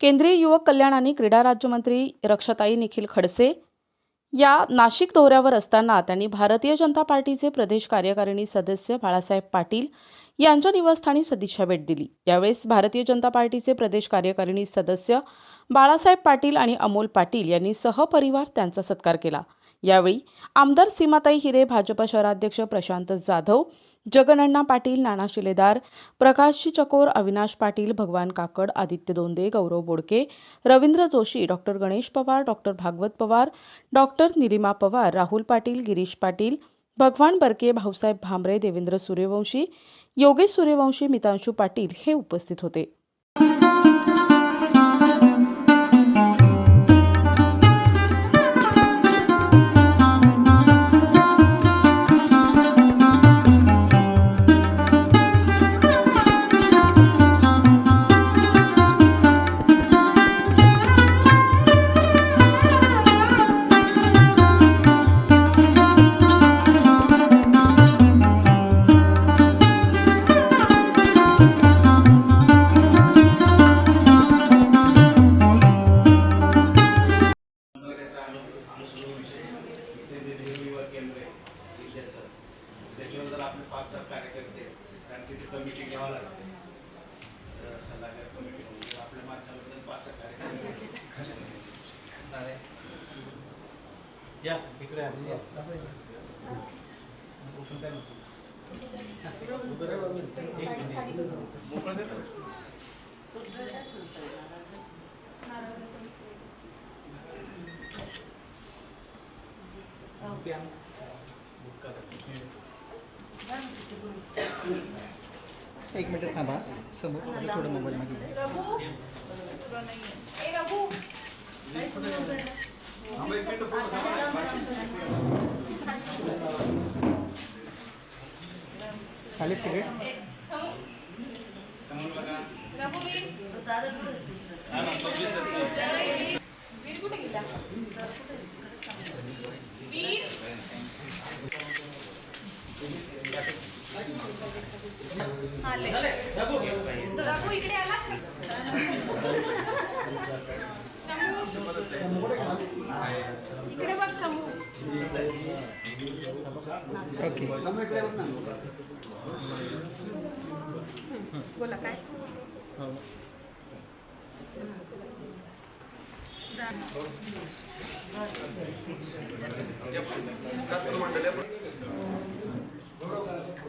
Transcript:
केंद्रीय युवक कल्याण आणि क्रीडा राज्यमंत्री रक्षताई निखिल खडसे या नाशिक दौऱ्यावर असताना त्यांनी भारतीय जनता पार्टीचे प्रदेश कार्यकारिणी सदस्य बाळासाहेब पाटील यांच्या निवासस्थानी सदिच्छा भेट दिली. यावेळेस भारतीय जनता पार्टीचे प्रदेश कार्यकारिणी सदस्य बाळासाहेब पाटील आणि अमोल पाटील यांनी सहपरिवार त्यांचा सत्कार केला. यावेळी आमदार सीमाताई हिरे भाजप शहराध्यक्ष प्रशांत जाधव जगनण्णा पाटील नाना शिलेदार प्रकाशजी चकोर Avinash Patil Bhagwan Kakad Aditya Donde Gaurav Bodke Ravindra Joshi doctor Ganesh Pawar doctor Bhagwat Pawar doctor Nilima Pawar Rahul Patil Girish Patil Bhagwan Barke Bhausaheb Bhambare Devendra Suryawanshi Yogesh Suryawanshi Mitanshu Patil हे उपस्थित होते. त्याच्यावर जर आपले पाच सात कार्यकर्ते कारण तिथे कमिटी घ्यावं लागते सल्लागार कमिटी म्हणून आपल्या माध्यमातून पाच सात कार्यकर्ते या इकडे या. मोकळं दे ना. बुक करा. एक मिनिट थांबा. समोर थोडं मोबाईल मागे. खाली सिगरेट रघु इकडे आलास का? समू. इकडे बघ समू. ओके. बोला काय?